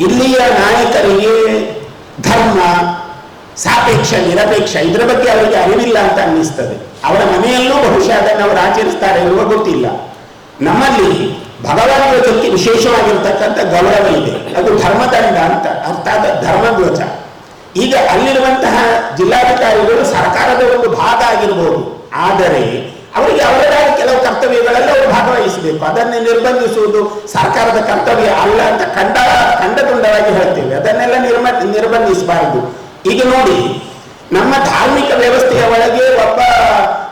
ಇಲ್ಲಿಯ ನಾಯಕರಿಗೆ ಧರ್ಮ, ಸಾಪೇಕ್ಷ, ನಿರಪೇಕ್ಷ, ಇದರ ಬಗ್ಗೆ ಅವರಿಗೆ ಅರಿವಿಲ್ಲ ಅಂತ ಅನ್ನಿಸ್ತದೆ. ಅವರ ಮನೆಯಲ್ಲೂ ಬಹುಶಃ ಅದನ್ನು ಅವರು ಆಚರಿಸ್ತಾರೆ ಎನ್ನುವ ಗೊತ್ತಿಲ್ಲ. ನಮ್ಮಲ್ಲಿ ಭಗವದ್ವಜಕ್ಕೆ ವಿಶೇಷವಾಗಿರ್ತಕ್ಕಂಥ ಗೌರವ ಇದೆ. ಅದು ಧರ್ಮದಂಡ ಅಂತ ಅರ್ಥಾತ್ ಧರ್ಮಧ್ವಜ. ಈಗ ಅಲ್ಲಿರುವಂತಹ ಜಿಲ್ಲಾಧಿಕಾರಿಗಳು ಸರ್ಕಾರದ ಒಂದು ಭಾಗ ಆಗಿರಬಹುದು ಆದರೆ ಅವರಿಗೆ ಅವರದಾದ ಕೆಲವು ಕರ್ತವ್ಯಗಳೆಲ್ಲ ಅವರು ಭಾಗವಹಿಸಬೇಕು. ಅದನ್ನೇ ನಿರ್ಬಂಧಿಸುವುದು ಸರ್ಕಾರದ ಕರ್ತವ್ಯ ಅಲ್ಲ ಅಂತ ಖಂಡ ಖಂಡತುಂಡವಾಗಿ ಹೇಳ್ತೇವೆ. ಅದನ್ನೆಲ್ಲ ನಿರ್ಮ, ನಿರ್ಬಂಧಿಸಬಾರದು. ಈಗ ನೋಡಿ, ನಮ್ಮ ಧಾರ್ಮಿಕ ವ್ಯವಸ್ಥೆಯ ಒಳಗೆ ಒಬ್ಬ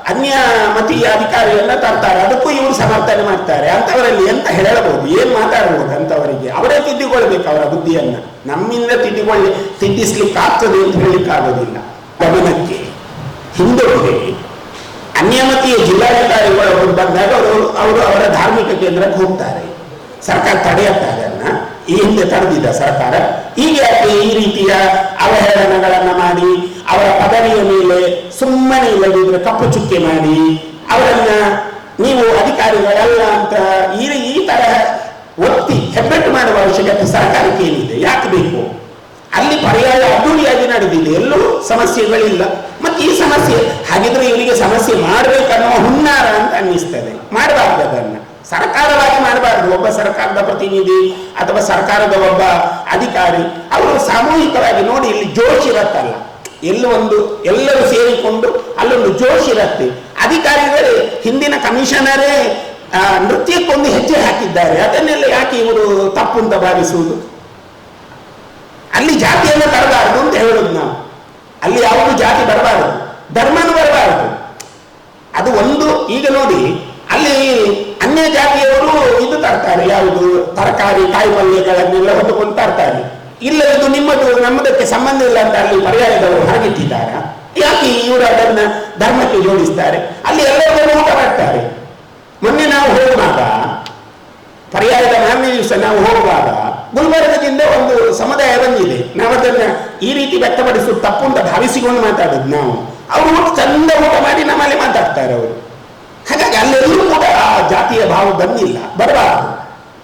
ಅನ್ಯ ಮತೀಯ ಅಧಿಕಾರಿಯನ್ನ ತರ್ತಾರೆ. ಅದಕ್ಕೂ ಇವರು ಸಮರ್ಥನೆ ಮಾಡ್ತಾರೆ. ಅಂತವರಲ್ಲಿ ಎಂತ ಹೇಳಬಹುದು? ಏನ್ ಮಾತಾಡಬಹುದು ಅಂತವರಿಗೆ ಅವರೇ ತಿದ್ದಿಕೊಳ್ಬೇಕು ಅವರ ಬುದ್ಧಿಯನ್ನ. ನಮ್ಮಿಂದ ತಿದ್ದಿಕೊಳ್ಳಿ ತಿದ್ದಿಸ್ಲಿಕ್ಕೆ ಆಗ್ತದೆ ಅಂತ ಹೇಳಲಿಕ್ಕೆ ಆಗೋದಿಲ್ಲ ಗಮನಕ್ಕೆ ಹಿಂದೆ ಜಿಲ್ಲಾಧಿಕಾರಿಗಳು ಅವರು ಬಂದಾಗ ಅವರು ಅವರು ಅವರ ಧಾರ್ಮಿಕ ಕೇಂದ್ರಕ್ಕೆ ಹೋಗ್ತಾರೆ. ಸರ್ಕಾರ ತಡೆಯುತ್ತೆ ಅದನ್ನ ಈ ಹಿಂದೆ ತಡೆದಿದ್ದ ಸರ್ಕಾರ. ಈಗ ಯಾಕೆ ಈ ರೀತಿಯ ಅವಹೇಳನಗಳನ್ನ ಮಾಡಿ, ಅವರ ಪದವಿಯ ಮೇಲೆ ಸುಮ್ಮನೆ ಇಲ್ಲದಿದ್ರೆ ಕಪ್ಪು ಚುಕ್ಕೆ ಮಾಡಿ, ಅವರನ್ನ ನೀವು ಅಧಿಕಾರಿಗಳಲ್ಲ ಅಂತ ಈ ಈ ತರಹ ಒತ್ತಿ ಹೆಬ್ಬೆಟ್ಟು ಮಾಡುವ ಅವಶ್ಯಕತೆ ಸರ್ಕಾರಕ್ಕೆ ಏನಿದೆ? ಯಾಕೆ ಬೇಕು? ಅಲ್ಲಿ ಪರ್ಯಾಯ ಅದ್ದೂರಿಯಾಗಿ ನಡೆದಿದೆ. ಎಲ್ಲೂ ಸಮಸ್ಯೆಗಳಿಲ್ಲ. ಮತ್ತೆ ಈ ಸಮಸ್ಯೆ, ಹಾಗಿದ್ರೆ ಇವರಿಗೆ ಸಮಸ್ಯೆ ಅಂತ ಅನ್ನಿಸ್ತದೆ ಮಾಡಬಾರ್ದು ಅದನ್ನು. ಸರ್ಕಾರವಾಗಿ ಮಾಡಬಾರ್ದು. ಒಬ್ಬ ಸರ್ಕಾರದ ಪ್ರತಿನಿಧಿ ಅಥವಾ ಸರ್ಕಾರದ ಒಬ್ಬ ಅಧಿಕಾರಿ, ಅವರು ಸಾಮೂಹಿಕವಾಗಿ ನೋಡಿ ಇಲ್ಲಿ ಜೋಶ್ ಇರತ್ತಲ್ಲ. ಎಲ್ಲ ಒಂದು, ಎಲ್ಲರೂ ಸೇರಿಕೊಂಡು ಅಲ್ಲೊಂದು ಜೋಶ್ ಇರತ್ತೆ. ಅಧಿಕಾರಿಗಳೇ, ಹಿಂದಿನ ಕಮಿಷನರೇ ನೃತ್ಯಕ್ಕೊಂದು ಹೆಜ್ಜೆ ಹಾಕಿದ್ದಾರೆ. ಅದನ್ನೆಲ್ಲ ಯಾಕೆ ಇವರು ತಪ್ಪು ಅಂತ ಭಾವಿಸುವುದು ಅಲ್ಲಿ ಜಾತಿಯನ್ನು ತರಬಾರದು ಅಂತ ಹೇಳುದು ನಾವು ಅಲ್ಲಿ ಯಾವುದು ಜಾತಿ ಬರಬಾರದು ಧರ್ಮನೂ ಬರಬಾರದು ಅದು ಒಂದು ಈಗ ನೋಡಿ ಅಲ್ಲಿ ಅನ್ಯ ಜಾತಿಯವರು ಇದು ತರ್ತಾರೆ ಯಾವುದು ತರಕಾರಿ ಕಾಯಿ ಪಲ್ಯಗಳನ್ನೆಲ್ಲ ಹೊತ್ತುಕೊಂಡು ತರ್ತಾರೆ ಇಲ್ಲ, ಇದು ನಿಮ್ಮದು, ನಮ್ಮದಕ್ಕೆ ಸಂಬಂಧ ಇಲ್ಲ ಅಂತ ಅಲ್ಲಿ ಪರ್ಯಾಯದವರು ಹೊರಗಿಟ್ಟಿದ್ದಾರ? ಯಾಕೆ ಇವರು ಅದನ್ನ ಧರ್ಮಕ್ಕೆ ಜೋಡಿಸ್ತಾರೆ? ಅಲ್ಲಿ ಎಲ್ಲರೂ ಊಟ ಮಾಡ್ತಾರೆ. ಮೊನ್ನೆ ನಾವು ಹೋಗುವಾಗ, ಪರ್ಯಾಯದ ಮಾನ್ಯ ದಿವಸ ನಾವು ಹೋಗುವಾಗ, ಗುಲ್ಬರ್ಗದಿಂದ ಒಂದು ಸಮುದಾಯ ಬಂದಿದೆ. ನಾವು ಅದನ್ನ ಈ ರೀತಿ ವ್ಯಕ್ತಪಡಿಸುವುದು ತಪ್ಪು ಅಂತ ಭಾವಿಸಿಕೊಂಡು ಮಾತಾಡೋದು ನಾವು. ಅವರು ಚಂದ ಊಟ ಮಾಡಿ ನಮ್ಮಲ್ಲಿ ಮಾತಾಡ್ತಾರೆ ಅವರು. ಜಾತಿಯ ಭಾವ ಬಂದಿಲ್ಲ ಬರಬಾರದು.